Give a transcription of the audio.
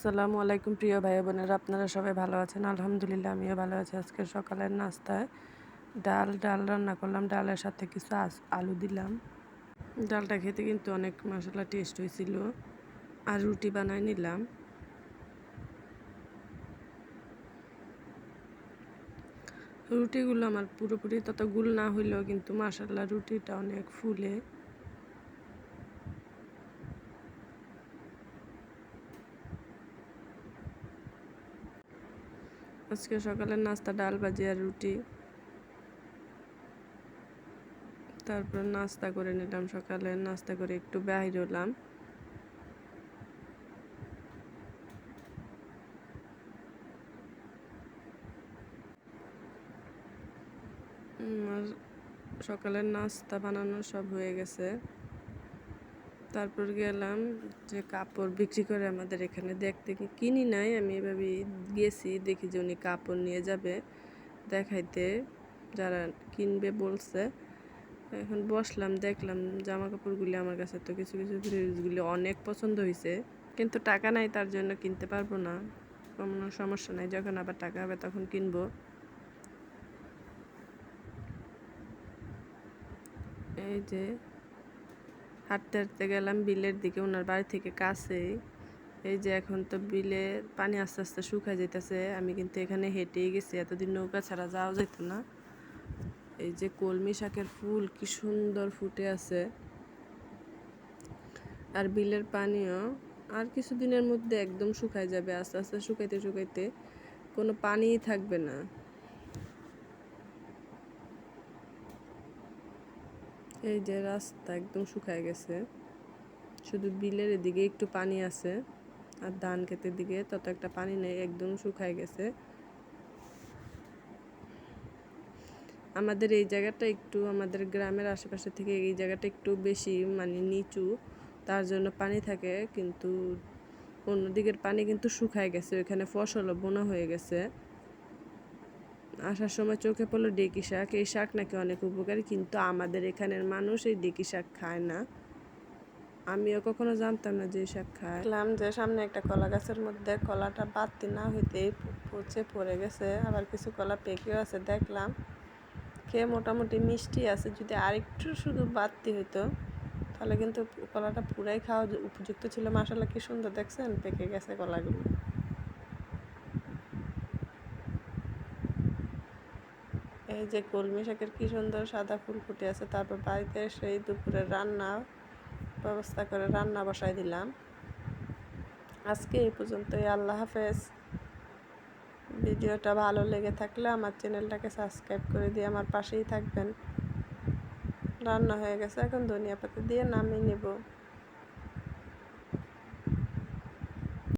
আসসালামু আলাইকুম, প্রিয় ভাই বোনেরা আপনারা সবাই ভালো আছেন? আলহামদুলিল্লাহ, আমিও ভালো আছি। আজকে সকালের নাস্তায় ডাল ডাল রান্না করলাম। ডালের সাথে কিছু আলু দিলাম। ডালটা খেতে কিন্তু অনেক মশলা টেস্ট হয়েছিল। আর রুটি বানাই নিলাম। রুটিগুলো আমার পুরোপুরি তত গুল না হইলেও কিন্তু মাসাল্লাহ রুটিটা অনেক ফুলে। আজকে সকালের নাস্তা, ডাল ভাজি আর রুটি। তারপর নাস্তা করে নিলাম সকালে, নাস্তা করে একটু বাইর হলাম। সকালের নাস্তা বানানো সব হয়ে গেছে। তারপর গেলাম যে কাপড় বিক্রি করে আমাদের এখানে দেখতে কি- কিনি নাই, আমি এভাবে গেছি, দেখি যে উনি কাপড় নিয়ে যাবে দেখাইতে, যারা কিনবে বলছে। এখন বসলাম, দেখলাম জামা কাপড়গুলি আমার কাছে তো কিছু কিছু ড্রেসগুলি অনেক পছন্দ হয়েছে কিন্তু টাকা নাই, তার জন্য কিনতে পারব না। কোনো সমস্যা নাই, যখন আবার টাকা হবে তখন কিনবো। এই যে হাঁটতে হাঁটতে গেলাম, বিলের দিকে ওনার বাড়ি থেকে কাছেই এই যে এখন তো বিলে পানি আস্তে আস্তে শুকায় যেতেছে আমি কিন্তু এখানে হেঁটেই গেছি, এতদিন নৌকা ছাড়া যাওয়া যেত না। এই যে কলমি শাকের ফুল কি সুন্দর ফুটে আছে। আর বিলের পানিও আর কিছুদিনের মধ্যে একদম শুকায় যাবে, আস্তে আস্তে শুকাইতে শুকাইতে কোনো পানিই থাকবে না। এই যে রাস্তা একদম শুকায় গেছে। শুধু বিলের এদিকে একটু পানি আছে আর ধান ক্ষেতের দিকে তত একটা পানি নেই, একদম শুকায় গেছে। আমাদের এই জায়গাটা একটু, আমাদের গ্রামের আশেপাশে থেকে এই জায়গাটা একটু বেশি মানে নিচু, তার জন্য পানি থাকে, কিন্তু অন্যদিকের পানি কিন্তু শুকায় গেছে, ওইখানে ফসলও বোনা হয়ে গেছে। আসার সময় চোখে পড়ল ডেকি শাক। এই শাক নাকি অনেক উপকারী, কিন্তু আমাদের এখানের মানুষ এই ডেকি শাক খায় না। আমিও কখনো জানতাম না যে শাক খায়। দেখলাম যে সামনে একটা কলা গাছের মধ্যে কলাটা বাড়তি না হইতেই পচে পড়ে গেছে। আবার কিছু কলা পেকেও আছে, দেখলাম। খেয়ে মোটামুটি মিষ্টি আছে। যদি আরেকটু শুধু বাড়তি হইতো, তাহলে কিন্তু কলাটা পুরাই খাওয়া উপযুক্ত ছিল। মাসাল্লাহ কি সুন্দর, দেখছেন? পেকে গেছে কলাগুলো। এই যে কলমি শাকের কি সুন্দর সাদা ফুল ফুটে আছে, তারপর বাড়িতে সেই দুপুরে রান্না ব্যবস্থা করে রান্না বসাই দিলাম। আজকে এই পর্যন্তই, আল্লাহ হাফেজ। ভিডিওটা ভালো লেগে থাকলে আমার চ্যানেলটাকে সাবস্ক্রাইব করে দিয়ে আমার পাশেই থাকবেন। রান্না হয়ে গেছে, এখন ধনিয়া পাতা দিয়ে নামিয়ে নেব।